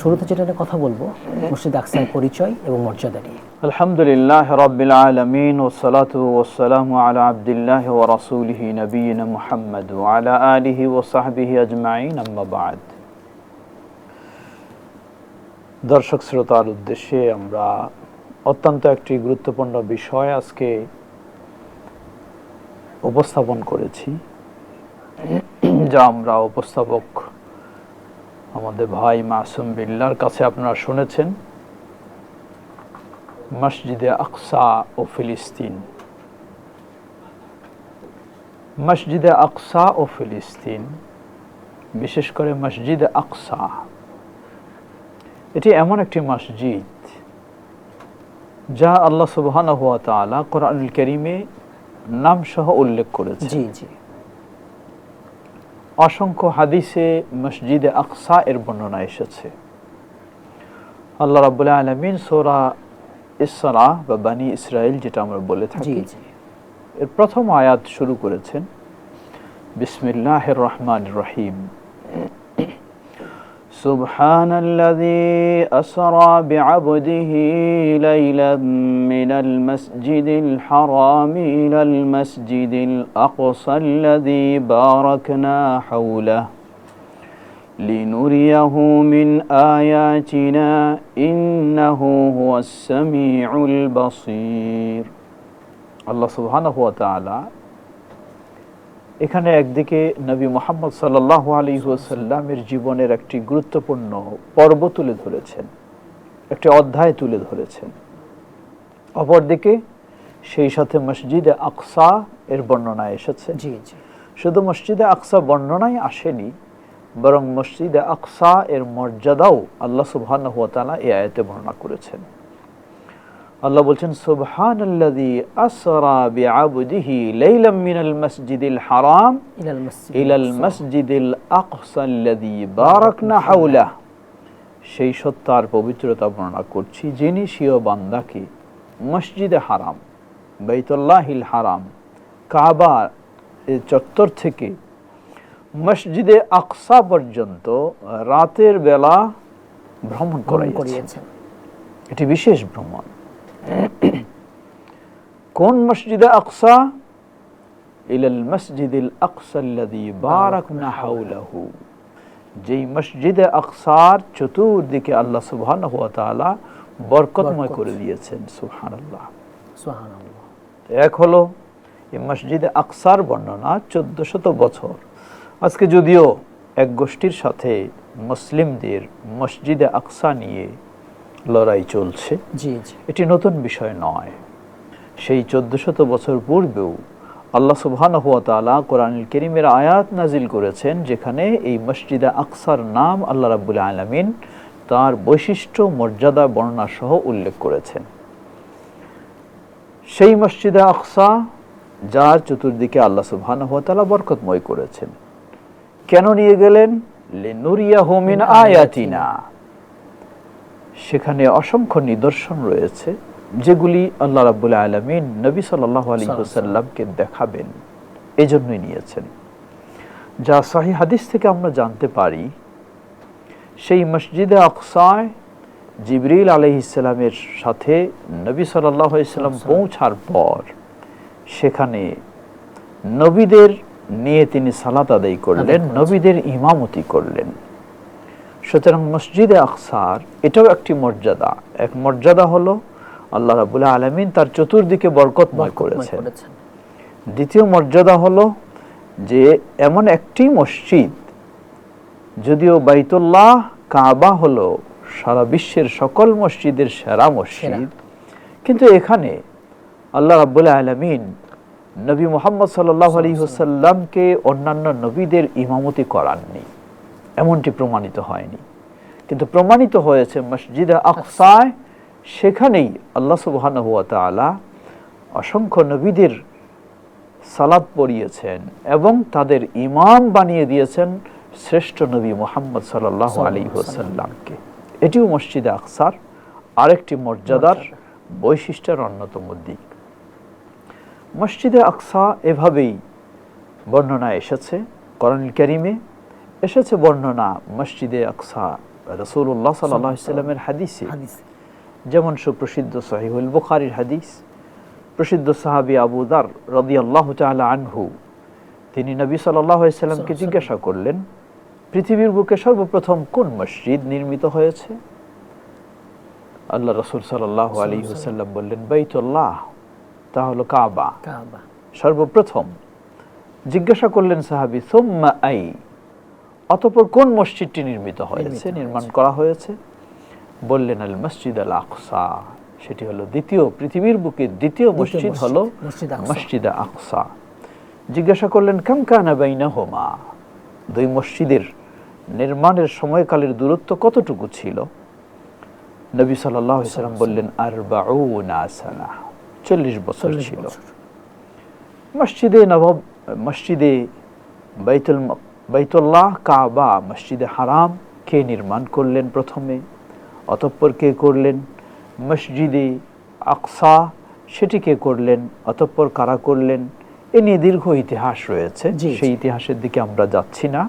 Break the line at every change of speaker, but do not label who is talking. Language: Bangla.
শুরুতে যেটা কথা বলব, মুর্শিদ আকসার পরিচয় এবং মর্যাদা নিয়ে।
আলহামদুলিল্লাহ রাব্বিল আলামিন, ওয়া সালাতু ওয়া সালামু আলা আব্দুল্লাহি ওয়া রাসূলিহি রাসুলহি নবীন ওয়া আলা আলিহি ওয়া সাহবিহি আজমাইন, আম্মা বাদ। দর্শক শ্রোতার উদ্দেশ্যে আমরা অত্যন্ত একটি গুরুত্বপূর্ণ বিষয় আজকে উপস্থাপন করেছি, যা আমরা উপস্থাপক আমাদের ভাই মাসুম বিল্লার কাছে আপনারা শুনেছেন? মসজিদে আকসা ও ফিলিস্তিন। মসজিদে আকসা ও ফিলিস্তিন, বিশেষ করে মসজিদ আকসা। এটি এমন একটি মসজিদ যা আল্লাহ সুবহান হুয়া তালা কোরআনুল করিমে নাম সহ উল্লেখ করেছে
জি জি।
অসংখ্য হাদিসে মসজিদে আকসা এর বর্ণনা এসেছে। আল্লাহ রাবুল্লাহ আলমিন সোরা ইসরা বা বানি ইসরায়েল যেটা আমরা বলে থাকি এর প্রথম আয়াত শুরু করেছেন বিসমিল্লাহ রহমান রহিম। سبحان الذي أسرى بعبده ليلا من المسجد الحرام إلى المسجد الأقصى الذي باركنا حوله. لنريه من آياتنا إنه هو السميع البصير. الله سبحانه وتعالى এখানে একদিকে নবী মোহাম্মদ সাল্লাল্লাহু আলাইহি ওয়াসাল্লামের জীবনের একটি গুরুত্বপূর্ণ পর্ব তুলে ধরেছেন একটি অধ্যায় তুলে ধরেছেন। অপরদিকে সেই সাথে মসজিদে আকসা এর বর্ণনা এসেছে।
জি জি।
শুধু মসজিদে আকসা বর্ণনায় আসেনি বরং মসজিদে আকসা এর মর্যাদাও আল্লাহ সুবহানাহু ওয়া তাআলা এই আয়াতে বর্ণনা করেছেন। আল্লাহ বলছেন সুবহানাল্লাযী আসরা বিআবদিহি লাইলাম মিনাল মসজিদিল হারাম
ইলাল মসজিদ
ইলাল মসজিদিল আকসা আল্লাযী বারাকনা হাওলা সেই সত্তার পবিত্রতা বর্ণনা করছি যিনি স্বীয় বান্দাকে মসজিদে হারাম বাইতুল্লাহিল হারাম কাবা চত্বর থেকে মসজিদে আকসা পর্যন্ত রাতের বেলা ভ্রমণ
করিয়েছেন।
এটি বিশেষ ভ্রমণ। কোন মসজিদে আকসা? ইলাল মসজিদিল বারাকনা যেই মসজিদে আকসার চতুর্দিকে আল্লাহ সুবহানাহু ওয়া তাআলা বরকতময় করে দিয়েছেন সুবহানাল্লাহ।
সুবহানাল্লাহ।
এক হলো এই মসজিদে আকসার বর্ণনা চোদ্দ শত বছর। আজকে যদিও এক গোষ্ঠীর সাথে মুসলিমদের মসজিদে আকসা নিয়ে লড়াই চলছে।
জি জি।
এটি নতুন বিষয় নয়। সেই চোদ্দ শত বছর পূর্বেও আল্লাহ সুবহান হুয়া তালা কোরআনুল করিমের আয়াত নাজিল করেছেন যেখানে এই মসজিদে আকসার নাম আল্লাহ রাবুল আলমিন তার বৈশিষ্ট্য মর্যাদা বর্ণনা সহ উল্লেখ করেছেন। সেই মসজিদে আকসা যার চতুর্দিকে আল্লাহ সুবহান হুয়া তালা বরকতময় করেছেন। কেন নিয়ে গেলেন? লেনুরিয়া হোমিন আয়াতিনা। সেখানে অসংখ্য নিদর্শন রয়েছে যেগুলি আল্লাহ রাবুল আলমিন নবী সাল্লাহ আলী সাল্লামকে দেখাবেন। এজন্যই নিয়েছেন। যা সহি হাদিস থেকে আমরা জানতে পারি সেই মসজিদে আকসায় জিবরিল আলহ ইসলামের সাথে নবী সাল্লাহ ইসলাম পৌঁছার পর সেখানে নবীদের নিয়ে তিনি সালাত আদায় করলেন নবীদের ইমামতি করলেন। সুতরাং মসজিদে আকসার এটাও একটি মর্যাদা। এক মর্যাদা হলো আল্লাহ রাবুল্লাহ আলমিন তার চতুর্দিকে বরকতময় করেছেন। দ্বিতীয় মর্যাদা হলো যে এমন একটি মসজিদ যদিও বাইতুল্লাহ কাবা হলো সারা বিশ্বের সকল মসজিদের সেরা মসজিদ। কিন্তু এখানে আল্লাহ রাবুল্লাহ আলমিন নবী মোহাম্মদ সাল্লাহ আলী হুসাল্লামকে অন্যান্য নবীদের ইমামতি করাননি। এমনটি প্রমাণিত হয়নি। কিন্তু প্রমাণিত হয়েছে মসজিদে আকসায় সেখানেই আল্লাহ সুবহান হুয়া তাআলা অসংখ্য নবীদের সালাদ পড়িয়েছেন এবং তাদের ইমাম বানিয়ে দিয়েছেন শ্রেষ্ঠ নবী মোহাম্মদ সাল্লাহ আলী ওসাল্লামকে এটিও মসজিদে আকসার আরেকটি মর্যাদার বৈশিষ্ট্যের অন্যতম দিক। মসজিদে আকসা এভাবেই বর্ণনা এসেছে করণিল করিমে এসেছে বর্ণনা মসজিদে আকসা রসুল্লাহ সাল্লামের হাদিসে।
হাদিস।
যেমন সুপ্রসিদ্ধ সহিহুল বুখারির হাদিস প্রসিদ্ধ সাহাবী আবু দার রদিয়াল্লাহু তাআলা আনহু তিনি নবী সাল্লামকে জিজ্ঞাসা করলেন পৃথিবীর বুকে সর্বপ্রথম কোন মসজিদ নির্মিত হয়েছে? আল্লাহ রসুল সাল্লাল্লাহু আলাইহি ওয়াসাল্লাম বললেন বাইতুল্লাহ তা হলো কাবা।
কাবা।
সর্বপ্রথম জিজ্ঞাসা করলেন সাহাবি সুম্মা আই? অতঃপর কোন মসজিদটি নির্মিত হয়েছে? নির্মাণ করা হয়েছে। বললেন আল মসজিদ আল আকসা। সেটি হলো দ্বিতীয় পৃথিবীর বুকে দ্বিতীয় মসজিদ হলো
মসজিদ আকসা।
জিজ্ঞাসা করলেন কাম কানা বাইনাহুমা? দুই মসজিদের নির্মাণের সময়কালের দূরত্ব কতটুকু ছিল? নবী সাল্লাল্লাহু আলাইহি সাল্লাম বললেন আরবাউনা সানা। চল্লিশ বছর ছিল। মসজিদে নবাব মসজিদে বাইতুল বাইতুল্লাহ কাবা মসজিদে হারাম কে নির্মাণ করলেন প্রথমে? অতঃপর কে করলেন? মসজিদে আকসা সেটি কে করলেন? অতঃপর কারা করলেন? এ নিয়ে দীর্ঘ ইতিহাস রয়েছে। সেই ইতিহাসের দিকে আমরা যাচ্ছি না।